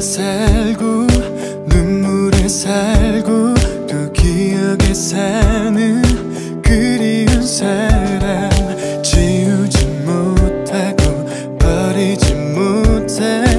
살고 눈물에 살고 또 기억에 사는 그리운 사람. 지우지 못하고 버리지 못해.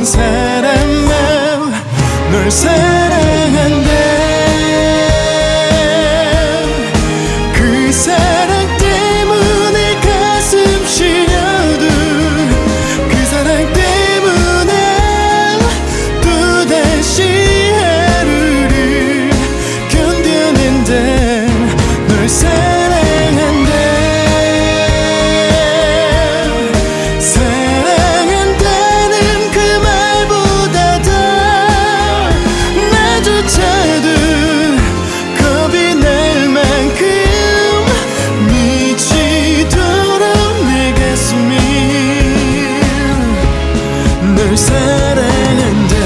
모든 사람 난널 사랑한다. 그 사랑 때문에 가슴 시려도 그 사랑 때문에 또다시 하루를 견뎌낸다. getting in